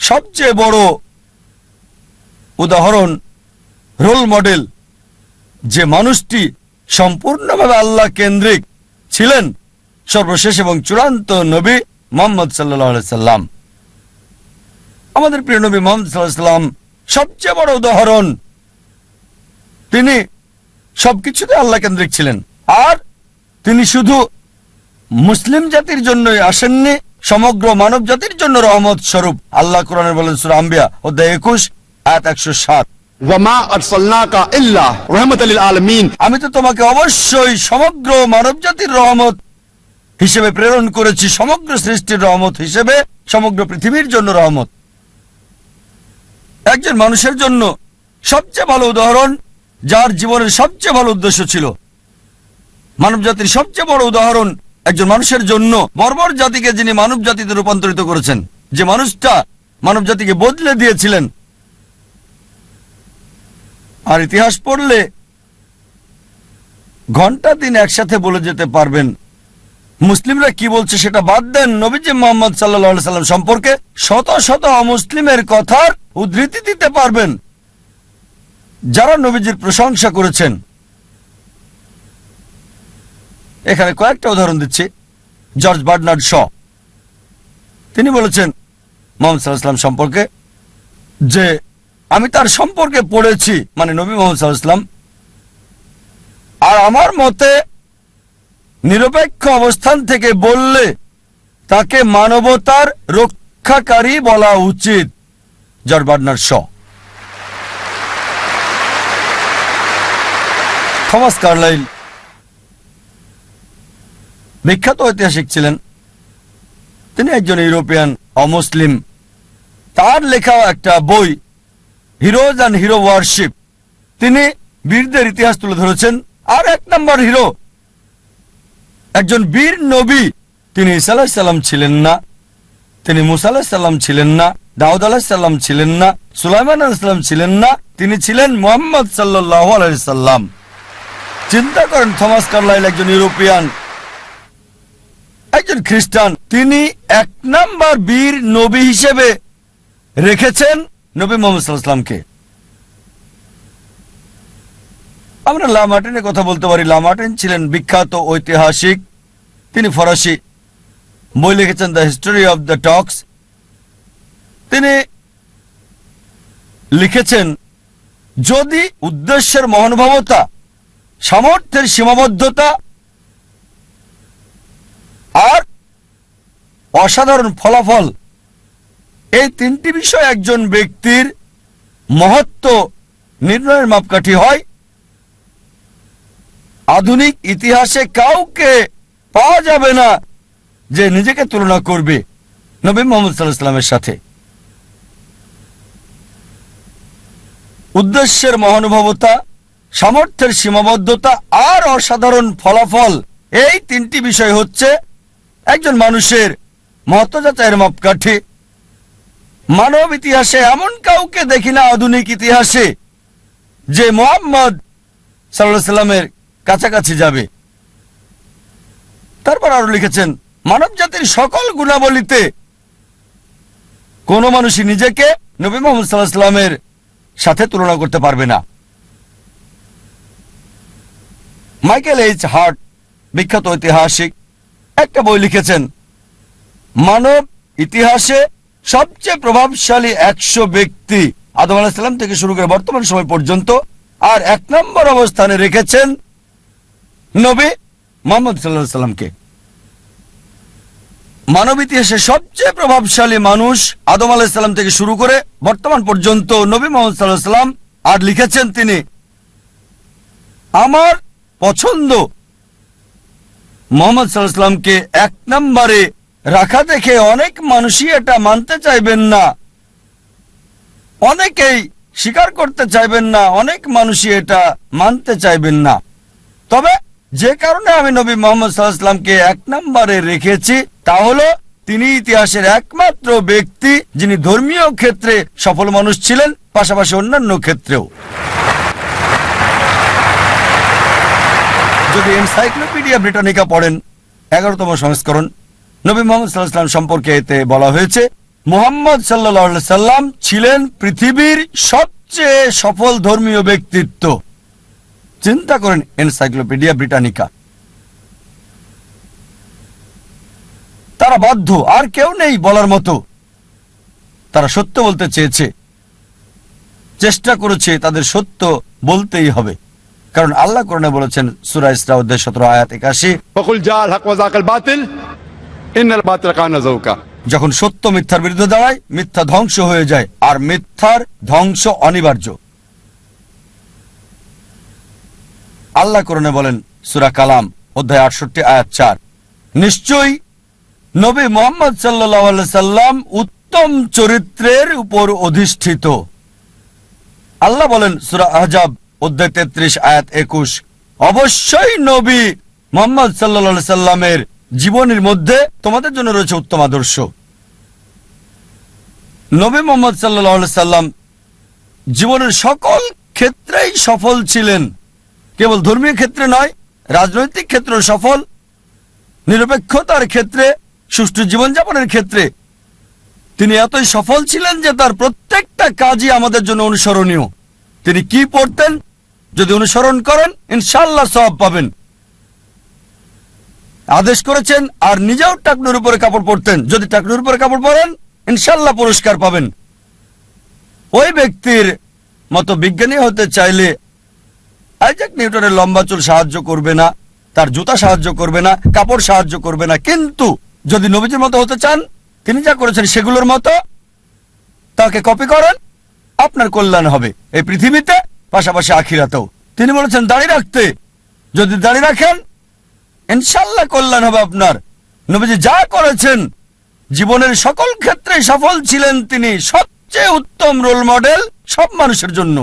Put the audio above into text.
সবচেয়ে বড় উদাহরণ, রোল মডেল, যে মানুষটি সম্পূর্ণভাবে আল্লাহ কেন্দ্রিক ছিলেন, সর্বশেষ এবং চূড়ান্ত নবী মোহাম্মদ সাল্লাহ সাল্লাম। আমাদের প্রিয় নবী মোহাম্মদ সাল্লাম সবচেয়ে বড় উদাহরণ, তিনি সবকিছুতে আল্লাহ কেন্দ্রিক ছিলেন। আর তিনি শুধু মুসলিম জাতির জন্যই আসেননি সমগ্র মানব জাতির জন্য রহমত স্বরূপ। আল্লাহ কোরআনে বলেন সুর আম্বিয়া অধ্যায় একুশ এক একশো সাত। আমি তো তোমাকে অবশ্যই সমগ্র মানব জাতির রহমত হিসেবে প্রেরণ করেছি সমগ্র সৃষ্টির রহমত হিসেবে সমগ্র পৃথিবীর জন্য রহমত। একজন মানুষের জন্য সবচেয়ে ভালো উদাহরণ যার জীবনের সবচেয়ে ভালো উদ্দেশ্য ছিল। মানব জাতির সবচেয়ে বড় উদাহরণ একজন মানুষের জন্য বর্বর জাতিকে যিনি মানব জাতিতে রূপান্তরিত করেছেন, যে মানুষটা মানব জাতিকে বদলে দিয়েছিলেন। আর ইতিহাস পড়লে ঘণ্টা দিন একসাথে বলে যেতে পারবেন, মুসলিমরা কি বলছে সেটা বাদ দেন নবীজি মোহাম্মদ সাল্লা সাল্লাম সম্পর্কে শত শত অমুসলিমের কথার উদ্ধৃতি দিতে পারবেন, যারা নবীজির প্রশংসা করেছেন। এখানে কয়েকটা উদাহরণ দিচ্ছি। George Bernard Shaw. তিনি বলেছেন, মোহাম্মদ সাল্লাহ সাল্লাম সম্পর্কে, যে আমি তার সম্পর্কে পড়েছি মানে নবী মোহাম্মদ সাল্লাম আর আমার মতে নিরপেক্ষ অবস্থান থেকে বললে তাকে মানবতার রক্ষাকারী বলা উচিত, George Bernard Shaw. Thomas Carlyle বিখ্যাত ঐতিহাসিক ছিলেন। তিনি একজন ইউরোপিয়ান, অমুসলিম। তার লেখা একটা বই হিরোজ অ্যান্ড হিরো ওয়ারশিপ তিনি বীরদের ইতিহাস তুলে ধরেছেন। আর এক নম্বর হিরো, একজন বীর নবী। তিনি ইসা সাল্লাম ছিলেন না। তিনি মুসা সাল্লাম ছিলেন না। দাউদ সাল্লাম ছিলেন না। সুলাইমান আলাইসাল্লাম ছিলেন না। তিনি ছিলেন মোহাম্মদ সাল্লাহ আলাইসাল্লাম চিন্তা করেন থমাস কার্লাইল একজন ইউরোপিয়ান। একজন খ্রিস্টান, তিনি এক নাম্বার বীর নবী হিসেবে রেখেছেন নবী মোহাম্মদ আমরা লামার্টিনের কথা বলতে পারি। লামার্টিন ছিলেন বিখ্যাত, ঐতিহাসিক, তিনি ফরাসি বই লিখেছেন, the history of the Turks তিনি লিখেছেন, যদি উদ্দেশ্যের মহানুভবতা, সামর্থ্যের সীমাবদ্ধতা আর অসাধারণ ফলাফল। এই তিনটি বিষয় একজন ব্যক্তির মহত্ব নির্ণয়ের মাপকাঠি হয়। আধুনিক ইতিহাসে কাউকে পাওয়া যাবে না যে নিজেকে তুলনা করবে নবী মোহাম্মদ সাল্লাহ সাল্লামের সাথে। উদ্দেশ্যের মহানুভবতা, সামর্থ্যের সীমাবদ্ধতা আর অসাধারণ ফলাফল এই তিনটি বিষয় হচ্ছে একজন মানুষের মহত্বযাচাইয়ের মাপকাঠি। মানব ইতিহাসে এমন কাউকে দেখি না আধুনিক ইতিহাসে যে মোহাম্মদ সাল্লামের কাছাকাছি যাবে। তারপর আরও লিখেছেন, মানব জাতির সকল গুণাবলীতে কোন মানুষই নিজেকে নবী মোহাম্মদ সাল্লাহ সাল্লামের সাথে তুলনা করতে পারবে না। মাইকেল এইচ হার্ট, বিখ্যাত ঐতিহাসিক একটা বই লিখেছেন। মানব ইতিহাসে সবচেয়ে প্রভাবশালী একশো ব্যক্তি আদম আলাহিসাল্লাম থেকে শুরু করে বর্তমান সময় পর্যন্ত, আর এক নম্বর অবস্থানে রেখেছেন নবী মোহাম্মদ সাল্লাহ সাল্লামকে। মানব ইতিহাসে সবচেয়ে প্রভাবশালী মানুষ আদম আলাহিসাল্লাম থেকে শুরু করে বর্তমান পর্যন্ত নবী মোহাম্মদ সাল্লাহ সাল্লাম, আর লিখেছেন তিনি, আমার পছন্দ মোহাম্মদ সাল্লাহামকে এক নম্বরে রাখা দেখে অনেক মানুষই এটা মানতে চাইবেন না। অনেকেই স্বীকার করতে চাইবেন না, অনেক মানুষই এটা মানতে চাইবেন না। তবে যে কারণে আমি নবী মোহাম্মদ সাল্লাহামকে এক নম্বরে রেখেছি, তা হলো তিনি ইতিহাসের একমাত্র ব্যক্তি যিনি ধর্মীয় ক্ষেত্রে সফল মানুষ ছিলেন, পাশাপাশি অন্যান্য ক্ষেত্রেও। যদি এনসাইক্লোপিডিয়া ব্রিটানিকা পড়েন, এগারোতম সংস্করণ। নবী মোহাম্মদ সাল্লাহাম সম্পর্কে এতে বলা হয়েছে, মোহাম্মদ সাল্লা সাল্লাম ছিলেন পৃথিবীর সবচেয়ে সফল ধর্মীয় ব্যক্তিত্ব। চিন্তা করেন এনসাইক্লোপিডিয়া ব্রিটানিকা। তারা বাধ্য, আর কেউ নেই বলার মতো। তারা সত্য বলতে চেয়েছে। চেষ্টা করেছে তাদের সত্য বলতেই হবে। কারণ আল্লাহ কোরআনে বলেছেন সুরা ইসরা অধ্যায় সতেরো আয়াত একাশি। বাতিল যখন সত্য মিথ্যার বিরুদ্ধে দাঁড়ায় মিথ্যা ধ্বংস হয়ে যায় আর মিথ্যার ধ্বংস অনিবার্য। আল্লাহ কোরআনে বলেন সুরা কালাম অধ্যায় আটষট্টি আয়াত চার। নিশ্চয়ই নবী মোহাম্মদ সাল্লাহ সাল্লাম উত্তম চরিত্রের উপর অধিষ্ঠিত। আল্লাহ বলেন সুরা আহজাব অধ্যায় তেত্রিশ আয়াত একুশ, অবশ্যই নবী মোহাম্মদ সাল্লা সাল্লামের জীবনের মধ্যে তোমাদের জন্য রয়েছে উত্তম আদর্শ। নবী মোহাম্মদ সাল্লাহ সাল্লাম জীবনের সকল ক্ষেত্রেই সফল ছিলেন। কেবল ধর্মীয় ক্ষেত্রে নয়, রাজনৈতিক ক্ষেত্রেও সফল, নিরপেক্ষতার ক্ষেত্রে, সুষ্ঠু জীবনযাপনের ক্ষেত্রে। তিনি এতই সফল ছিলেন যে তার প্রত্যেকটা কাজই আমাদের জন্য অনুসরণীয়। তিনি কি পড়তেন? যদি অনুসরণ করেন ইনশাল্লাহ সব পাবেন। আদেশ করেছেন, আর নিজেও টাকনুর উপরে কাপড় পরতেন। যদি টাকনুর উপরে কাপড় পরেন ইনশাল্লাহ পুরস্কার পাবেন। ওই ব্যক্তির মতো বিজ্ঞানী হতে চাইলে আইজাক নিউটনের লম্বা চুল সাহায্য করবে না, তার জুতা সাহায্য করবে না, কাপড় সাহায্য করবে না। কিন্তু যদি নবীজির মতো হতে চান, তিনি যা করেছেন সেগুলোর মতো, তাকে কপি করেন, আপনার কল্যাণ হবে। এই পৃথিবীতে পাশাপাশি আখিরাতেও। তিনি বলেছেন দাড়ি রাখতে। যদি দাড়ি রাখেন, ইনশাল্লাহ কল্যাণ হবে আপনার। নবীজি যা করেছেন, জীবনের সকল ক্ষেত্রে সফল ছিলেন তিনি। সবচেয়ে উত্তম রোল মডেল সব মানুষের জন্য।